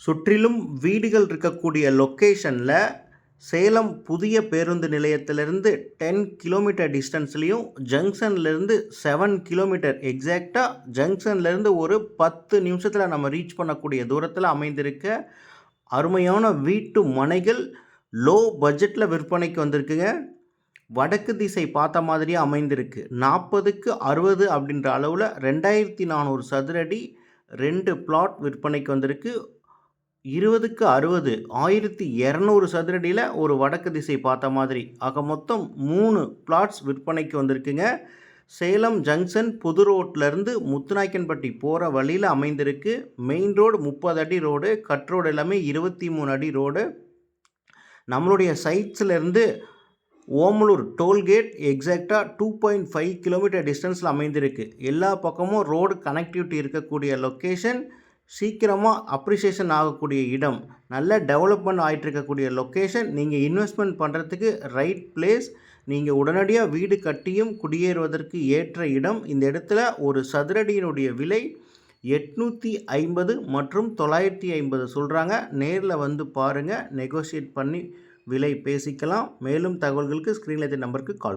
சுற்றிலும் வீடுகள் இருக்கக்கூடிய லொக்கேஷனில் சேலம் புதிய பேருந்து நிலையத்திலிருந்து டென் கிலோமீட்டர் டிஸ்டன்ஸ்லேயும் ஜங்ஷன்லேருந்து செவன் கிலோமீட்டர் எக்ஸாக்டாக ஜங்ஷன்லேருந்து ஒரு பத்து நிமிஷத்தில் நம்ம ரீச் பண்ணக்கூடிய தூரத்தில் அமைந்திருக்க அருமையான வீட்டு மனைகள் லோ பட்ஜெட்டில் விற்பனைக்கு வந்திருக்குங்க. வடக்கு திசை பார்த்த மாதிரியே அமைந்திருக்கு. நாற்பதுக்கு அறுபது அப்படின்ற அளவில் ரெண்டாயிரத்தி நானூறு சதுரடி ரெண்டு பிளாட் விற்பனைக்கு வந்திருக்கு. இருபதுக்கு அறுபது ஆயிரத்தி இரநூறு சதுரடியில் ஒரு வடக்கு திசை பார்த்த மாதிரி. ஆக மொத்தம் மூணு பிளாட்ஸ் விற்பனைக்கு வந்திருக்குங்க. சேலம் ஜங்ஷன் புது ரோட்லேருந்து முத்துநாயக்கன்பட்டி போகிற வழியில் அமைந்திருக்கு. மெயின் ரோடு முப்பது அடி ரோடு கட் ரோடு எல்லாமே இருபத்தி மூணு அடி ரோடு நம்மளுடைய சைட்ஸ்லேருந்து ஓமலூர் டோல்கேட் எக்ஸாக்டாக டூ பாயிண்ட் ஃபைவ் கிலோமீட்டர் டிஸ்டன்ஸில் அமைந்திருக்கு. எல்லா பக்கமும் ரோடு கனெக்டிவிட்டி இருக்கக்கூடிய லொக்கேஷன் சீக்கிரமாக அப்ரிசியேஷன் ஆகக்கூடிய இடம் நல்ல டெவலப்மெண்ட் ஆகிட்டு இருக்கக்கூடிய லொக்கேஷன் நீங்கள் இன்வெஸ்ட்மெண்ட் பண்ணுறதுக்கு ரைட் பிளேஸ் நீங்கள் உடனடியாக வீடு கட்டியும் குடியேறுவதற்கு ஏற்ற இடம். இந்த இடத்துல ஒரு சதுரடியினுடைய விலை எட்நூற்றி ஐம்பது மற்றும் தொள்ளாயிரத்தி ஐம்பது சொல்கிறாங்க நேரில் வந்து பாருங்கள் நெகோஷியேட் பண்ணி விலை பேசிக்கலாம். மேலும் தகவல்களுக்கு ஸ்க்ரீனில் நம்பருக்கு கால்